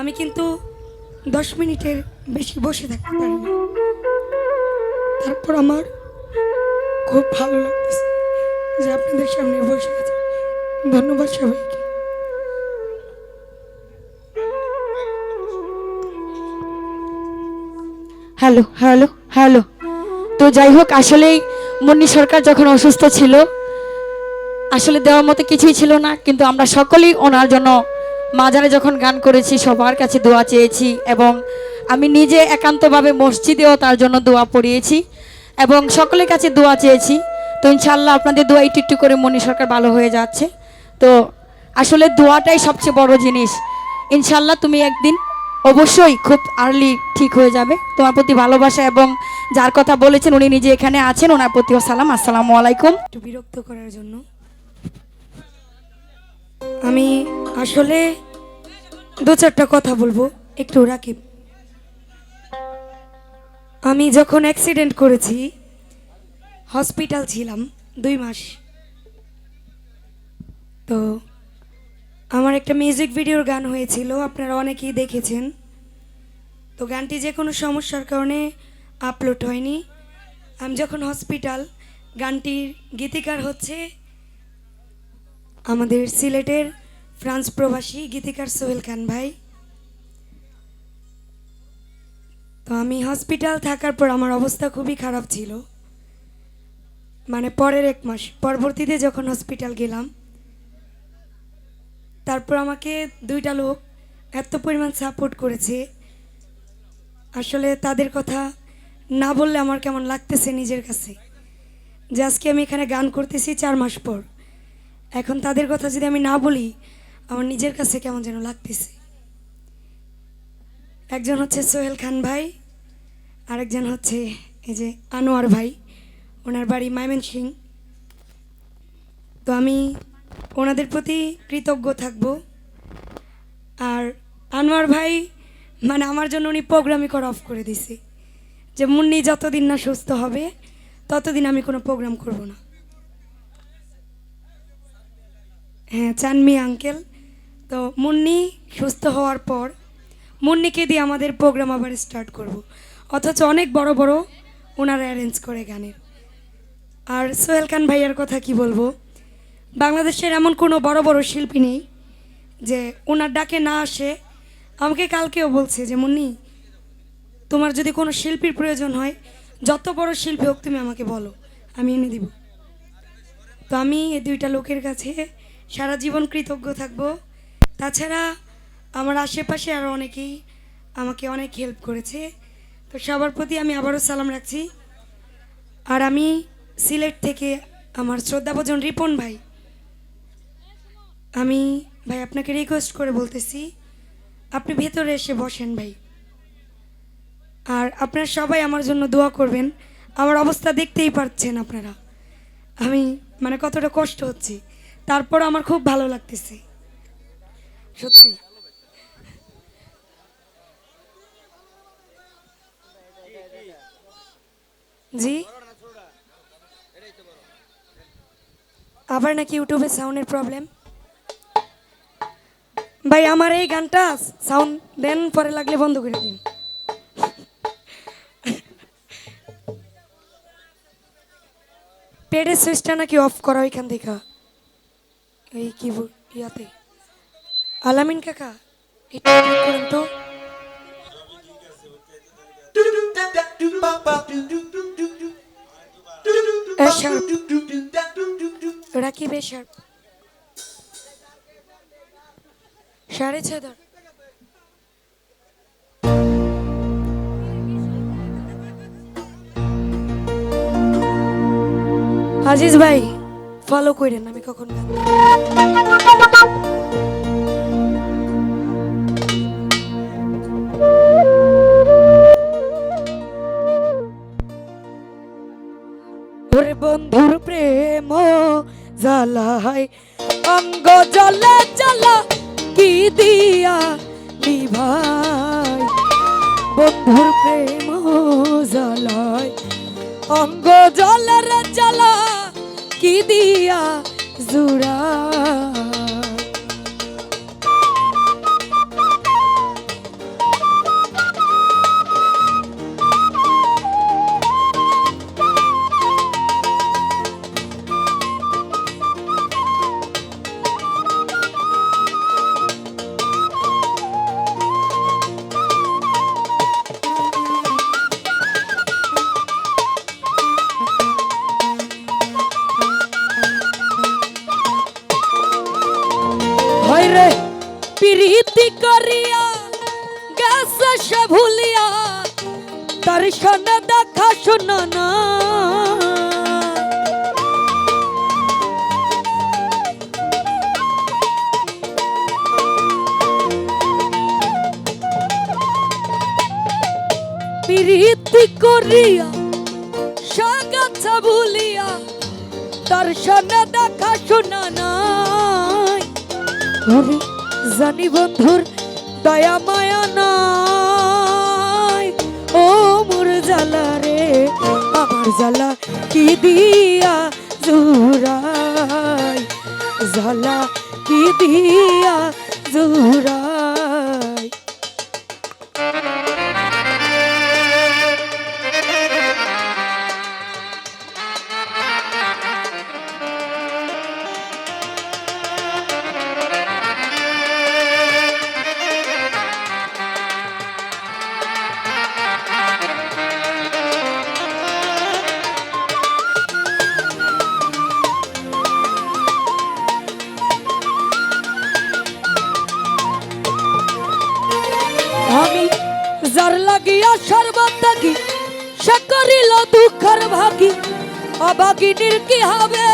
আমি কিন্তু দশ মিনিটের বেশি বসে থাকতে পারি না। তারপর আমার খুব ভালো লাগতেছে যে আপনাদের সামনে বসে আছে। ধন্যবাদ সবাইকে। Hello hello hello. তো যাই হোক, আসলেই মুন্নি সরকার যখন অসুস্থ ছিল, আসলে দেওয়ার মতো কিছুই ছিল না, কিন্তু আমরা সকলেই ওনার জন্য মাজারে যখন গান করেছি, সবার কাছে দোয়া চেয়েছি এবং আমি নিজে একান্তভাবে মসজিদেও তার জন্য দোয়া পড়িয়েছি এবং সকলের কাছে দোয়া চেয়েছি। তো ইনশাল্লাহ আপনাদের দোয়া একটু একটু করে মনি সরকার ভালো হয়ে যাচ্ছে। তো আসলে দোয়াটাই সবচেয়ে বড় জিনিস। ইনশাল্লাহ তুমি একদিন অবশ্যই খুব আর্লি ঠিক হয়ে যাবে। তোমার প্রতি ভালোবাসা এবং যার কথা বলেছেন উনি নিজে এখানে আছেন, ওনার প্রতিও সালাম। আসসালামু আলাইকুম। একটু বিরক্ত করার জন্য আমি আসলে দু চারটা কথা বলব। একটু রাকিব। আমি যখন অ্যাক্সিডেন্ট করেছি হসপিটাল ছিলাম দুই মাস। তো আমার একটা মিউজিক ভিডিওর গান হয়েছিল, আপনারা অনেকেই দেখেছেন। তো গানটি যে কোনো সমস্যার কারণে আপলোড হয়নি। আমি যখন হসপিটাল গানটির গীতিকার হচ্ছে আমাদের সিলেটের ফ্রান্স প্রবাসী গীতিকার সোহেল খান ভাই। তো আমি হসপিটাল থাকার পর আমার অবস্থা খুবই খারাপ ছিল। মানে পরের এক মাস, পরবর্তীতে যখন হসপিটাল গেলাম, তারপর আমাকে দুইটা লোক এত পরিমাণ সাপোর্ট করেছে। আসলে তাদের কথা না বললে আমার কেমন লাগতেছে নিজের কাছে। যে আজকে আমি এখানে গান করতেছি চার মাস পর। এখন তাদের কথা যদি আমি না বলি, আমার নিজের কাছে কেমন যেন লাগতেছে। একজন হচ্ছে সোহেল খান ভাই, আরেকজন হচ্ছে এই যে আনোয়ার ভাই, ওনার বাড়ি মাইমেন সিং তো আমি ওনাদের প্রতি কৃতজ্ঞ থাকব। আর আনোয়ার ভাই মানে আমার জন্য উনি প্রোগ্রামই করা অফ করে দিছে। যে মুন্নি যতদিন না সুস্থ হবে, ততদিন আমি কোনো প্রোগ্রাম করব না। হ্যাঁ চানমি আঙ্কেল। তো মুন্নি সুস্থ হওয়ার পর মুন্নিকে দিয়ে আমাদের প্রোগ্রাম আবার স্টার্ট করব। অথচ অনেক বড় বড় ওনারা অ্যারেঞ্জ করে গানের। আর সোহেল খান ভাইয়ার কথা কি বলব? বাংলাদেশের এমন কোনো বড় বড় শিল্পী নেই যে ওনার ডাকে না আসে। আমাকে কালকেও বলছে যে, মুন্নি, তোমার যদি কোনো শিল্পীর প্রয়োজন হয়, যত বড় শিল্পী হোক তুমি আমাকে বলো, আমি এনে দিব। তো আমি এই দুইটা লোকের কাছে সারা জীবন কৃতজ্ঞ থাকব। তাছাড়া আমার আশেপাশে আরও অনেকেই আমাকে অনেক হেল্প করেছে। তো সবার প্রতি আমি আবারও সালাম রাখছি। আর আমি সিলেট থেকে আমার শ্রদ্ধাভোজন রিপন ভাই। আমি, ভাই, আপনাকে রিকোয়েস্ট করে বলতেছি, আপনি ভেতরে এসে বসেন ভাই। আর আপনারা সবাই আমার জন্য দোয়া করবেন। আমার অবস্থা দেখতেই পাচ্ছেন আপনারা। আমি মানে কতটা কষ্ট হচ্ছে। তারপর আমার খুব ভালো লাগতেছে। সত্যি। জি? আবার নাকি ইউটিউবে সাউন্ডের প্রবলেম? ভাই, আমার এই গানটা সাউন্ড দেন, পরে লাগলে বন্ধ করে দিন। পেডের সুইচটা নাকি অফ করা ওইখান থেকে। এই কি বল- ইয়াতে? আলামিন কাকা এটা তো? সাড়ে আজিজ ভাই ফলো করেন আমি কখন বন্ধুর প্রেম জ্বালায়, অঙ্গ জলে জ্বালা, কি দিয়া নিভাই বন্ধুর প্রেম জ্বালায়, অঙ্গ জলের জ্বালা কি দিয়া জুড়া। প্রীতি করিয়া, গেছে সে ভুলিয়া তার সনে দেখা শোনা না। প্রীতি করিয়া সাগাছা ভুলিয়া তার সনে দেখা শোনা নাই জানি বন্ধুর দয়া মায়া নাই। ও মোর জ্বালা রে, আমার জ্বালা কি দিয়া জুরাই জ্বালা কি দিয়া জুরাই অভাগিনীর কি হবে?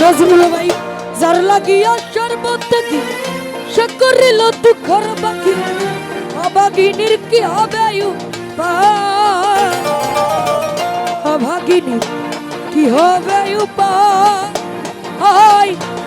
নজরুল ভাই, যার লাগিয়া সর্বত থাকি সে করিল দুঃখের ভাগি অভাগিনীর কি হবে উপায়? অভাগিনী কি হবে উপায়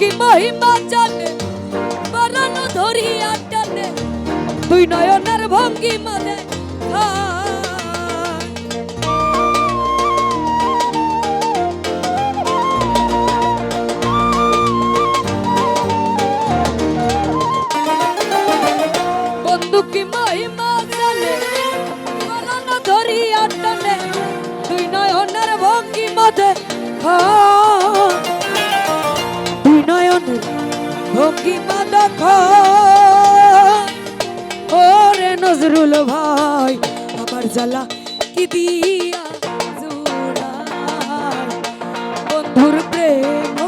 কি মহিমা জানে বানানো ধরিয়া টানে, দুই নয়নের ভঙ্গি মানে বন্ধু কি মহিমা ধরিয়া টানে, দুই নয়নের ভঙ্গি মাঝে দুই নজরুল ভাই আমার জ্বালা কি দিয়া বন্ধুর প্রেম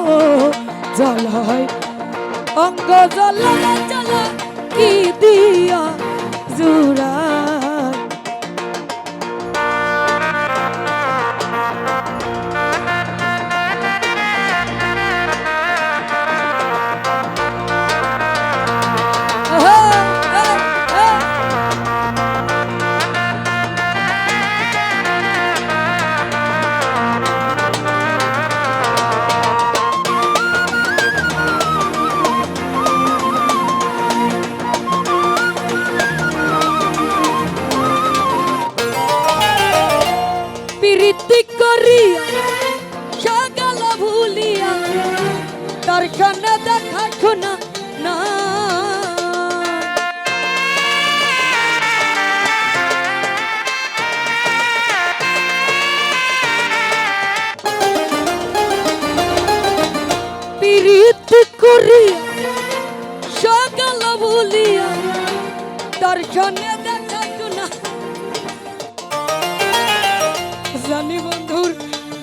জ্বালায় অঙ্গ জল কি দিয়া জুড়াই দেখা শোনা না। প্রীতি সকাল ভুলিয়া দর্শনে দেখা শোনা। জানি বন্ধুর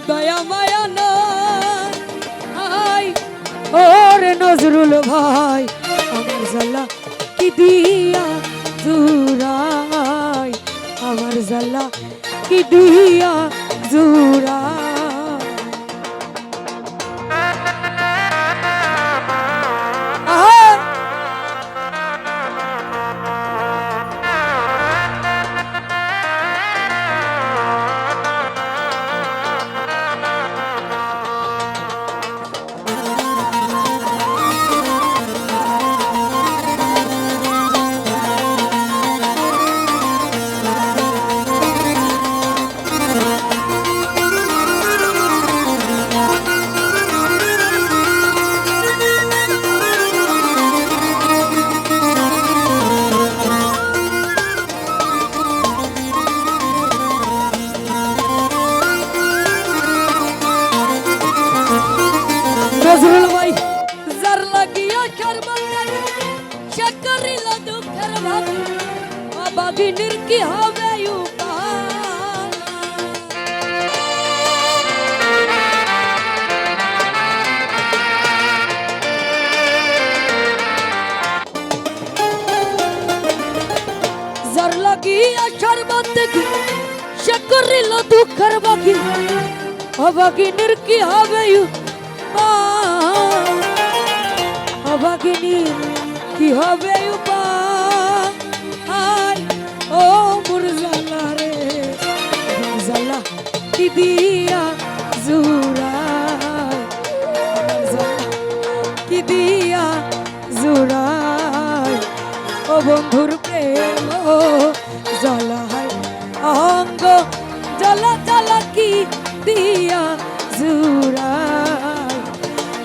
দয়া মায়া নাই। ওরে নজরুল ভাই আমার জাল্লা কি দিয়া জুরাই আমার জাল্লা কি দিয়া জুরাই দুঃখের বাকি অবাগিনীর কি হবে? অবাগিনীর কি হবে উপায় ও মুরজালা রে, মুরজালা কি দিয়া জুরায় মুরজালা কি দিয়া জুরায় ও বন্ধুর প্রেম দিয়া জুরায়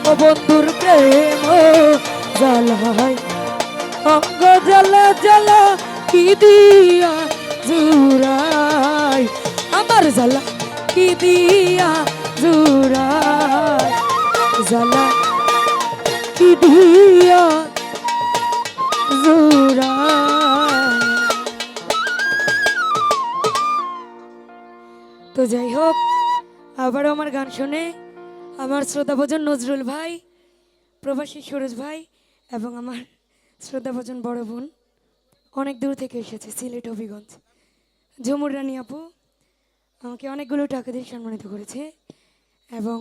ও বন্ধুর প্রেম জলায় অঙ্গ জলা জলা কি দিয়া জুরায় আমার জলা কি দিয়া জুরায় জলা কি দিয়া তো যাই হোক আবারও আমার গান শুনে আমার শ্রোতাভজন নজরুল ভাই, প্রবাসী সুরজ ভাই এবং আমার শ্রোতাভজন বড় বোন অনেক দূর থেকে এসেছে, সিলেট, হবিগঞ্জ। ঝুমুর রানী আপু আমাকে অনেকগুলো টাকা দিয়ে সম্মানিত করেছে এবং